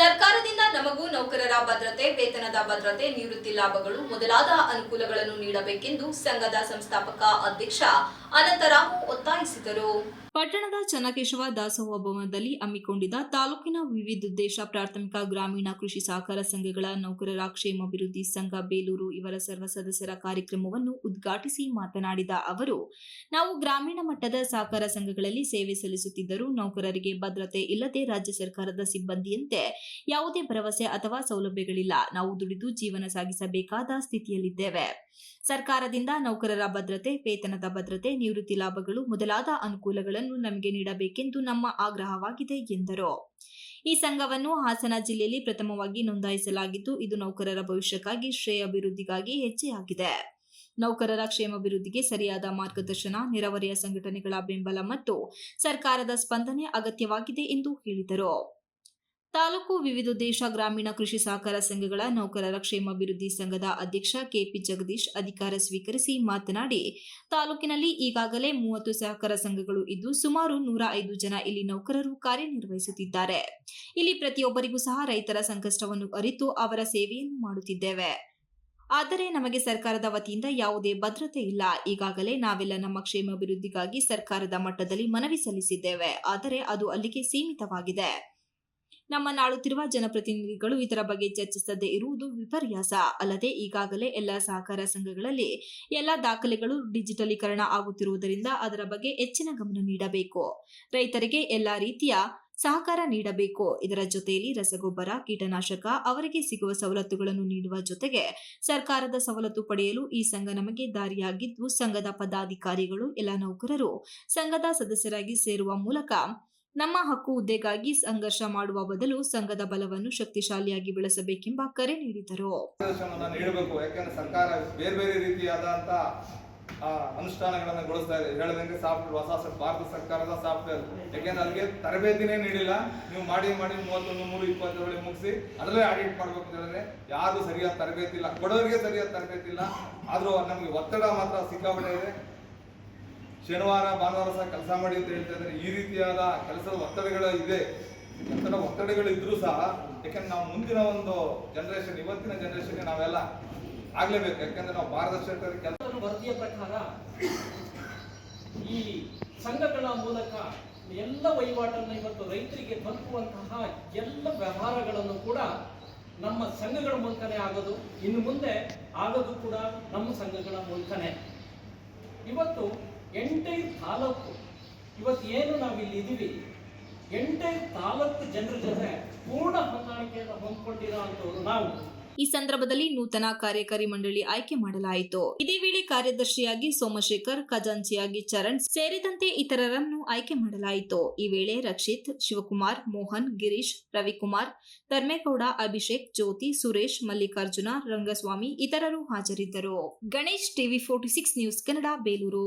ಸರ್ಕಾರದಿಂದ ನಮಗೂ ನೌಕರರ ಭದ್ರತೆ, ವೇತನದ ಭದ್ರತೆ, ನಿವೃತ್ತಿ ಲಾಭಗಳು ಮೊದಲಾದ ಅನುಕೂಲಗಳನ್ನು ನೀಡಬೇಕೆಂದು ಸಂಘದ ಸಂಸ್ಥಾಪಕ ಅಧ್ಯಕ್ಷ ಅನಂತರಾಮು ಒತ್ತಾಯಿಸಿದರು. ಪಟ್ಟಣದ ಚನ್ನಕೇಶವ ದಾಸೋಹ ಭವನದಲ್ಲಿ ಹಮ್ಮಿಕೊಂಡಿದ್ದ ತಾಲೂಕಿನ ವಿವಿಧೋದ್ದೇಶ ಪ್ರಾಥಮಿಕ ಗ್ರಾಮೀಣ ಕೃಷಿ ಸಹಕಾರ ಸಂಘಗಳ ನೌಕರರ ಕ್ಷೇಮಾಭಿವೃದ್ಧಿ ಸಂಘ ಬೇಲೂರು ಇವರ ಸರ್ವ ಸದಸ್ಯರ ಕಾರ್ಯಕ್ರಮವನ್ನು ಉದ್ಘಾಟಿಸಿ ಮಾತನಾಡಿದ ಅವರು, ನಾವು ಗ್ರಾಮೀಣ ಮಟ್ಟದ ಸಹಕಾರ ಸಂಘಗಳಲ್ಲಿ ಸೇವೆ ಸಲ್ಲಿಸುತ್ತಿದ್ದರೂ ನೌಕರರಿಗೆ ಭದ್ರತೆ ಇಲ್ಲದೆ ರಾಜ್ಯ ಸರ್ಕಾರದ ಸಿಬ್ಬಂದಿಯಂತೆ ಯಾವುದೇ ಭರವಸೆ ಅಥವಾ ಸೌಲಭ್ಯಗಳಿಲ್ಲ. ನಾವು ದುಡಿದು ಜೀವನ ಸಾಗಿಸಬೇಕಾದ ಸ್ಥಿತಿಯಲ್ಲಿದ್ದೇವೆ. ಸರ್ಕಾರದಿಂದ ನೌಕರರ ಭದ್ರತೆ, ವೇತನದ ಭದ್ರತೆ, ನಿವೃತ್ತಿ ಲಾಭಗಳು ಮೊದಲಾದ ಅನುಕೂಲಗಳನ್ನು ನಮಗೆ ನೀಡಬೇಕೆಂದು ನಮ್ಮ ಆಗ್ರಹವಾಗಿದೆ ಎಂದರು. ಈ ಸಂಘವನ್ನು ಹಾಸನ ಜಿಲ್ಲೆಯಲ್ಲಿ ಪ್ರಥಮವಾಗಿ ನೋಂದಾಯಿಸಲಾಗಿದ್ದು, ಇದು ನೌಕರರ ಭವಿಷ್ಯಕ್ಕಾಗಿ ಶ್ರೇಯಾಭಿವೃದ್ಧಿಗಾಗಿ ಹೆಜ್ಜೆಯಾಗಿದೆ ನೌಕರರ ಕ್ಷೇಮಾಭಿವೃದ್ಧಿಗೆ ಸರಿಯಾದ ಮಾರ್ಗದರ್ಶನ ನೆರವರೆಯ ಸಂಘಟನೆಗಳ ಬೆಂಬಲ ಮತ್ತು ಸರ್ಕಾರದ ಸ್ಪಂದನೆ ಅಗತ್ಯವಾಗಿದೆ ಎಂದು ಹೇಳಿದರು. ತಾಲೂಕು ವಿವಿಧ ದೇಶ ಗ್ರಾಮೀಣ ಕೃಷಿ ಸಹಕಾರ ಸಂಘಗಳ ನೌಕರರ ಕ್ಷೇಮಾಭಿವೃದ್ಧಿ ಸಂಘದ ಅಧ್ಯಕ್ಷ ಕೆಪಿ ಜಗದೀಶ್ ಅಧಿಕಾರ ಸ್ವೀಕರಿಸಿ ಮಾತನಾಡಿ, ತಾಲೂಕಿನಲ್ಲಿ ಈಗಾಗಲೇ ಮೂವತ್ತು ಸಹಕಾರ ಸಂಘಗಳು ಇದ್ದು ಸುಮಾರು ನೂರ ಐದು ಜನ ಇಲ್ಲಿ ನೌಕರರು ಕಾರ್ಯನಿರ್ವಹಿಸುತ್ತಿದ್ದಾರೆ. ಇಲ್ಲಿ ಪ್ರತಿಯೊಬ್ಬರಿಗೂ ಸಹ ರೈತರ ಸಂಕಷ್ಟವನ್ನು ಅರಿತು ಅವರ ಸೇವೆಯನ್ನು ಮಾಡುತ್ತಿದ್ದೇವೆ. ಆದರೆ ನಮಗೆ ಸರ್ಕಾರದ ವತಿಯಿಂದ ಯಾವುದೇ ಭದ್ರತೆ ಇಲ್ಲ. ಈಗಾಗಲೇ ನಾವೆಲ್ಲ ನಮ್ಮ ಕ್ಷೇಮಾಭಿವೃದ್ಧಿಗಾಗಿ ಸರ್ಕಾರದ ಮಟ್ಟದಲ್ಲಿ ಮನವಿ ಸಲ್ಲಿಸಿದ್ದೇವೆ. ಆದರೆ ಅದು ಅಲ್ಲಿಗೆ ಸೀಮಿತವಾಗಿದೆ. ನಮ್ಮ ನಾಳುತ್ತಿರುವ ಜನಪ್ರತಿನಿಧಿಗಳು ಇದರ ಬಗ್ಗೆ ಚರ್ಚಿಸದೇ ಇರುವುದು ವಿಪರ್ಯಾಸ. ಅಲ್ಲದೆ ಈಗಾಗಲೇ ಎಲ್ಲ ಸಹಕಾರ ಸಂಘಗಳಲ್ಲಿ ಎಲ್ಲ ದಾಖಲೆಗಳು ಡಿಜಿಟಲೀಕರಣ ಆಗುತ್ತಿರುವುದರಿಂದ ಅದರ ಬಗ್ಗೆ ಹೆಚ್ಚಿನ ಗಮನ ನೀಡಬೇಕು. ರೈತರಿಗೆ ಎಲ್ಲ ರೀತಿಯ ಸಹಕಾರ ನೀಡಬೇಕು. ಇದರ ಜೊತೆಯಲ್ಲಿ ರಸಗೊಬ್ಬರ, ಕೀಟನಾಶಕ ಅವರಿಗೆ ಸಿಗುವ ಸವಲತ್ತುಗಳನ್ನು ನೀಡುವ ಜೊತೆಗೆ ಸರ್ಕಾರದ ಸವಲತ್ತು ಪಡೆಯಲು ಈ ಸಂಘ ನಮಗೆ ದಾರಿಯಾಗಿದ್ದು, ಸಂಘದ ಪದಾಧಿಕಾರಿಗಳು, ಎಲ್ಲ ನೌಕರರು, ಸಂಘದ ಸದಸ್ಯರಾಗಿ ಸೇರುವ ಮೂಲಕ ನಮ್ಮ ಹಕ್ಕು ಹುದ್ದೆಗಾಗಿ ಸಂಘರ್ಷ ಮಾಡುವ ಬದಲು ಸಂಘದ ಬಲವನ್ನು ಶಕ್ತಿಶಾಲಿಯಾಗಿ ಬೆಳೆಸಬೇಕೆಂಬ ಕರೆ ನೀಡಿದರು. ನೀಡಬೇಕು ಯಾಕಂದ್ರೆ ಸರ್ಕಾರ ಬೇರೆ ಬೇರೆ ರೀತಿಯಾದಂತ ಅನುಷ್ಠಾನಗಳನ್ನು ಗೊಳಿಸ್ತಾ ಇದೆ. ಹೇಳದಂಗೆ ಸಾಫ್ಟ್ವೇರ್, ಹೊಸ ಭಾರತ ಸರ್ಕಾರದ ಸಾಫ್ಟ್ವೇರ್. ಯಾಕೆಂದ್ರೆ ಅಲ್ಲಿಗೆ ತರಬೇತಿನೇ ನೀಡಿಲ್ಲ. ನೀವು ಮಾಡಿ ಮಾಡಿ ಮೂವತ್ತೊಂದು, ಮೂರು ಇಪ್ಪತ್ತೇಳು ಮುಗಿಸಿ ಅದರಲ್ಲೇ ಆಡಿಟ್ ಮಾಡ್ಬೇಕು ಹೇಳಿದ್ರೆ ಯಾರು ಸರಿಯಾದ ತರಬೇತಿ ಇಲ್ಲ. ಕೊಡೋರಿಗೆ ಸರಿಯಾದ ತರಬೇತಿ ಇಲ್ಲ. ಆದ್ರೂ ನಮಗೆ ಒತ್ತಡ ಮಾತ್ರ ಸಿಕ್ಕಾಪಟ್ಟೆ ಇದೆ. ಶನಿವಾರ, ಭಾನುವಾರ ಸಹ ಕೆಲಸ ಮಾಡಿ ಅಂತ ಹೇಳ್ತಾ ಇದ್ದಾರೆ. ಈ ರೀತಿಯಾದ ಕೆಲಸದ ಒತ್ತಡಗಳು ಇದೆ. ಒತ್ತಡ ಒತ್ತಡಗಳು ಇದ್ರೂ ಸಹ, ಯಾಕಂದ್ರೆ ನಾವು ಮುಂದಿನ ಒಂದು ಜನರೇಷನ್ ಇವತ್ತಿನ ಜನರೇಷನ್ಗೆ ನಾವೆಲ್ಲ ಆಗ್ಲೇಬೇಕು. ಯಾಕಂದ್ರೆ ನಾವು ಪಾರದರ್ಶಕ ಕೆಲಸ ವರದಿಯ ಪ್ರಕಾರ ಈ ಸಂಘಗಳ ಮೂಲಕ ಎಲ್ಲ ವಹಿವಾಟನ್ನು ಇವತ್ತು ರೈತರಿಗೆ ತಲುಪುವಂತಹ ಎಲ್ಲ ವ್ಯವಹಾರಗಳನ್ನು ಕೂಡ ನಮ್ಮ ಸಂಘಗಳ ಮೂಲಕನೇ ಆಗೋದು. ಇನ್ನು ಮುಂದೆ ಆಗೋದು ಕೂಡ ನಮ್ಮ ಸಂಘಗಳ ಮೂಲಕನೇ. ಇವತ್ತು ಎಂಟೈದು ತಾಲೂಕು. ಇವತ್ತು ಏನು ನಾವು ಇಲ್ಲಿ ಇದೀವಿ ತಾಲೂಕು ಜನರ ಜೊತೆ ಪೂರ್ಣ ಹೊಂದಾಣಿಕೆಯನ್ನು ಹೊಂದ್ಕೊಂಡಿರೋ ನಾವು. ಈ ಸಂದರ್ಭದಲ್ಲಿ ನೂತನ ಕಾರ್ಯಕಾರಿ ಮಂಡಳಿ ಆಯ್ಕೆ ಮಾಡಲಾಯಿತು. ಇದೇ ವೇಳೆ ಕಾರ್ಯದರ್ಶಿಯಾಗಿ ಸೋಮಶೇಖರ್, ಖಜಾಂಚಿಯಾಗಿ ಚರಣ್ ಸೇರಿದಂತೆ ಇತರರನ್ನು ಆಯ್ಕೆ ಮಾಡಲಾಯಿತು. ಈ ವೇಳೆ ರಕ್ಷಿತ್, ಶಿವಕುಮಾರ್, ಮೋಹನ್, ಗಿರೀಶ್, ರವಿಕುಮಾರ್, ಧರ್ಮೇಗೌಡ, ಅಭಿಷೇಕ್, ಜ್ಯೋತಿ, ಸುರೇಶ್, ಮಲ್ಲಿಕಾರ್ಜುನ, ರಂಗಸ್ವಾಮಿ ಇತರರು ಹಾಜರಿದ್ದರು. Ganesh TV forty six news Kannada, Belur.